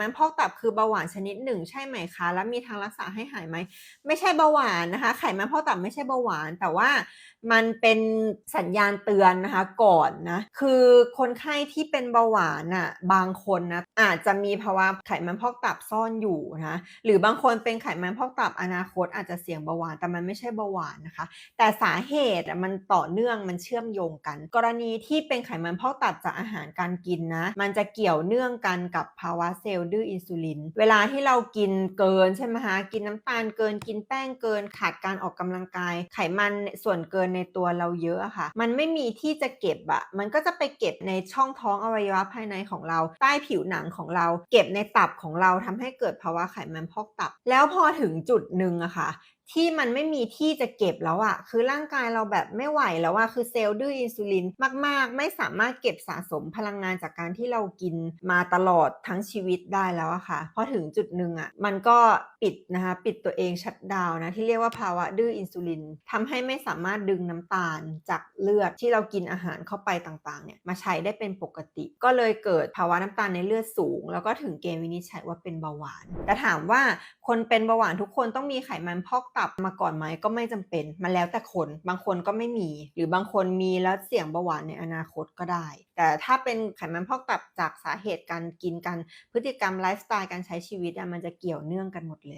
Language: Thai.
มันพอกตับคือเบาหวานชนิดหนึ่งใช่ไหมคะ แล้วมีทางรักษาให้หายไหม ไม่ใช่เบาหวานนะคะ ไขมันพอกตับไม่ใช่เบาหวาน แต่ว่ามันเป็นสัญญาณเตือนนะคะก่อนนะ คือคนไข้ที่เป็นเบาหวานอะบางคนนะอาจจะมีภาวะไขมันพอกตับซ่อนอยู่นะ หรือบางคนเป็นไขมันพอกตับอนาคตอาจจะเสี่ยงเบาหวาน แต่มันไม่ใช่เบาหวานนะคะ แต่สาเหตุอะมันต่อเนื่องมันเชื่อมโยงกัน กรณีที่เป็นไขมันพอกตับจากอาหารการกินนะ มันจะเกี่ยวเนื่องกันกับภาวะเซลลดื้ออินซูลิน เวลาที่เรากินเกินใช่ไหมคะ กินน้ำตาลเกิน กินแป้งเกิน ขาดการออกกำลังกาย ไขมันส่วนเกินในตัวเราเยอะค่ะ มันไม่มีที่จะเก็บอะมันก็จะไปเก็บในช่องท้องอวัยวะภายในของเรา ใต้ผิวหนังของเรา เก็บในตับของเราทำให้เกิดภาวะไขมันพอกตับ แล้วพอถึงจุดหนึ่งอะค่ะ ที่มันไม่มีที่จะเก็บแล้วอะคือร่างกายเราแบบไม่ไหวแล้วอะคือเซลล์ดื้ออินซูลินมาก ๆ ไม่สามารถเก็บสะสมพลังงานจากการที่เรากินมาตลอดทั้งชีวิตได้แล้วอะค่ะพอถึงจุดหนึ่งอะมันก็ปิดนะคะปิดตัวเองชัดดาวนะที่เรียกว่าภาวะดื้ออินซูลินทำให้ไม่สามารถดึงน้ำตาลจากเลือดที่เรากินอาหารเข้าไปต่างๆเนี่ยมาใช้ได้เป็นปกติ ก็เลยเกิดภาวะน้ำตาลในเลือดสูง แล้วก็ถึงเกณฑ์วินิจฉัยว่าเป็นเบาหวาน แต่ถามว่าคนเป็นเบาหวานทุกคนต้องมีไขมันพอกตับมาก่อนไหมก็ไม่จำเป็นมันแล้วแต่คนบางคนก็ไม่มี หรือบางคนมีแล้วเสี่ยงเบาหวานในอนาคตก็ได้ แต่ถ้าเป็นไขมันพอกตับจากสาเหตุการกินกันพฤติกรรมไลฟ์สไตล์การใช้ชีวิตอะมันจะเกี่ยวเนื่องกันหมดเลย